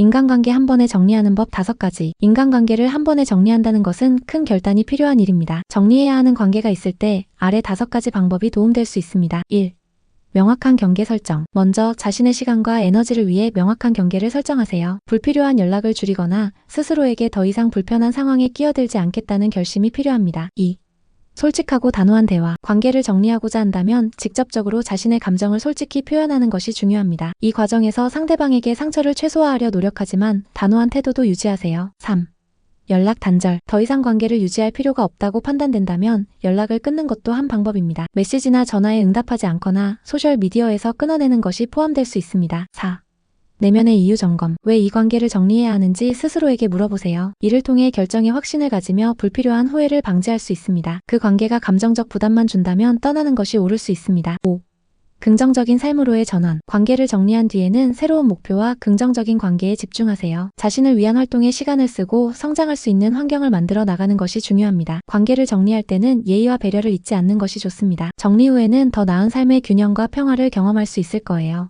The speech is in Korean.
인간관계 한 번에 정리하는 법 5가지. 인간관계를 한 번에 정리한다는 것은 큰 결단이 필요한 일입니다. 정리해야 하는 관계가 있을 때 아래 5가지 방법이 도움될 수 있습니다. 1. 명확한 경계 설정. 먼저 자신의 시간과 에너지를 위해 명확한 경계를 설정하세요. 불필요한 연락을 줄이거나 스스로에게 더 이상 불편한 상황에 끼어들지 않겠다는 결심이 필요합니다. 2. 솔직하고 단호한 대화. 관계를 정리하고자 한다면 직접적으로 자신의 감정을 솔직히 표현하는 것이 중요합니다. 이 과정에서 상대방에게 상처를 최소화하려 노력하지만 단호한 태도도 유지하세요. 3. 연락 단절. 더 이상 관계를 유지할 필요가 없다고 판단된다면 연락을 끊는 것도 한 방법입니다. 메시지나 전화에 응답하지 않거나 소셜미디어에서 끊어내는 것이 포함될 수 있습니다. 4. 내면의 이유 점검. 왜 이 관계를 정리해야 하는지 스스로에게 물어보세요. 이를 통해 결정에 확신을 가지며 불필요한 후회를 방지할 수 있습니다. 그 관계가 감정적 부담만 준다면 떠나는 것이 옳을 수 있습니다. 5. 긍정적인 삶으로의 전환. 관계를 정리한 뒤에는 새로운 목표와 긍정적인 관계에 집중하세요. 자신을 위한 활동에 시간을 쓰고 성장할 수 있는 환경을 만들어 나가는 것이 중요합니다. 관계를 정리할 때는 예의와 배려를 잊지 않는 것이 좋습니다. 정리 후에는 더 나은 삶의 균형과 평화를 경험할 수 있을 거예요.